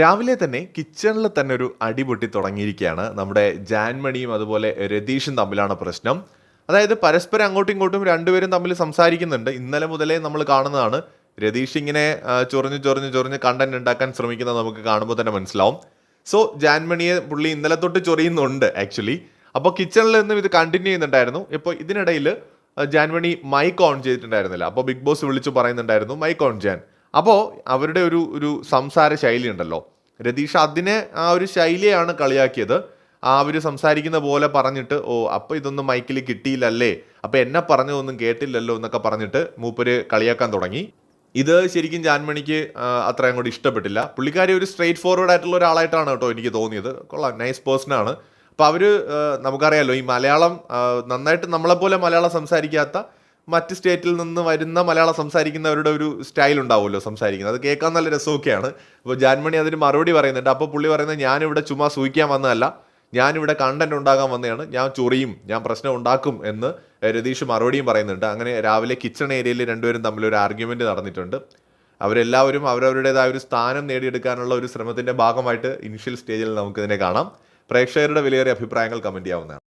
രാവിലെ തന്നെ കിച്ചണിൽ തന്നെ ഒരു അടിപൊട്ടി തുടങ്ങിയിരിക്കുകയാണ്. നമ്മുടെ ജാൻമണിയും അതുപോലെ രതീഷും തമ്മിലാണ് പ്രശ്നം. അതായത് പരസ്പരം അങ്ങോട്ടും ഇങ്ങോട്ടും രണ്ടുപേരും തമ്മിൽ സംസാരിക്കുന്നുണ്ട്. ഇന്നലെ മുതലേ നമ്മൾ കാണുന്നതാണ്. രതീഷ് ഇങ്ങനെ ചൊറിഞ്ഞ് ചൊറിഞ്ഞ് ചൊറിഞ്ഞ് കണ്ടന്റ് ഉണ്ടാക്കാൻ ശ്രമിക്കുന്നത് നമുക്ക് കാണുമ്പോൾ തന്നെ മനസ്സിലാവും. സോ ജാൻമണിയെ പുള്ളി ഇന്നലെ തൊട്ട് ചൊറിയുന്നുണ്ട് ആക്ച്വലി. അപ്പോൾ കിച്ചണിൽ നിന്നും ഇത് കണ്ടിന്യൂ ചെയ്യുന്നുണ്ടായിരുന്നു. ഇപ്പോൾ ഇതിനിടയിൽ ജാൻമണി മൈക്ക് ഓൺ ചെയ്തിട്ടുണ്ടായിരുന്നില്ല. അപ്പോൾ ബിഗ് ബോസ് വിളിച്ചു പറയുന്നുണ്ടായിരുന്നു മൈക്ക് ഓൺ ചെയ്യാൻ അപ്പോൾ അവരുടെ ഒരു ഒരു സംസാര ശൈലി ഉണ്ടല്ലോ. രതീഷ് അതിനെ ആ ഒരു ശൈലിയാണ് കളിയാക്കിയത്. ആ അവർ സംസാരിക്കുന്ന പോലെ പറഞ്ഞിട്ട് ഓ അപ്പോൾ ഇതൊന്നും മൈക്കിൽ കിട്ടിയില്ലല്ലേ? അപ്പോൾ എന്നെ പറഞ്ഞതൊന്നും കേട്ടില്ലല്ലോ? എന്നൊക്കെ പറഞ്ഞിട്ട് മൂപ്പര് കളിയാക്കാൻ തുടങ്ങി. ഇത് ശരിക്കും ജാൻമണിക്ക് അത്ര അങ്ങോട്ട് ഇഷ്ടപ്പെട്ടില്ല. പുള്ളിക്കാരി ഒരു സ്ട്രെയിറ്റ് ഫോർവേഡ് ആയിട്ടുള്ള ഒരാളായിട്ടാണ് കേട്ടോ എനിക്ക് തോന്നിയത്. കൊള്ളാം നൈസ് പേഴ്സൺ ആണ്. അപ്പോൾ അവർ നമുക്കറിയാലോ ഈ മലയാളം നന്നായിട്ട് നമ്മളെപ്പോലെ മലയാളം സംസാരിക്കാത്ത മറ്റ് സ്റ്റേറ്റിൽ നിന്ന് വരുന്ന മലയാളം സംസാരിക്കുന്നവരുടെ ഒരു സ്റ്റൈൽ ഉണ്ടാവുമല്ലോ സംസാരിക്കുന്നത്. അത് കേൾക്കാൻ നല്ല രസമൊക്കെയാണ്. അപ്പോൾ ജാൻമണി അതിന് മറുപടി പറയുന്നുണ്ട്. അപ്പോൾ പുള്ളി പറയുന്നത് ഞാനിവിടെ ചുമ്മാ സൂഹിക്കാൻ വന്നതല്ല. ഞാനിവിടെ കണ്ടന്റ് ഉണ്ടാകാൻ വന്നതാണ്. ഞാൻ ചൊറിയും. ഞാൻ പ്രശ്നം ഉണ്ടാക്കും എന്ന് രതീഷ് മറുപടിയും പറയുന്നുണ്ട്. അങ്ങനെ രാവിലെ കിച്ചൺ ഏരിയയിൽ രണ്ടുപേരും തമ്മിൽ ഒരു ആർഗ്യുമെന്റ് നടന്നിട്ടുണ്ട്. അവരെല്ലാവരും അവരവരുടേതായ ഒരു സ്ഥാനം നേടിയെടുക്കാനുള്ള ഒരു ശ്രമത്തിന്റെ ഭാഗമായിട്ട് ഇനിഷ്യൽ സ്റ്റേജിൽ നമുക്കിതിനെ കാണാം. പ്രേക്ഷകരുടെ വിലയേറിയ അഭിപ്രായങ്ങൾ കമന്റ് ചെയ്യാവുന്നതാണ്.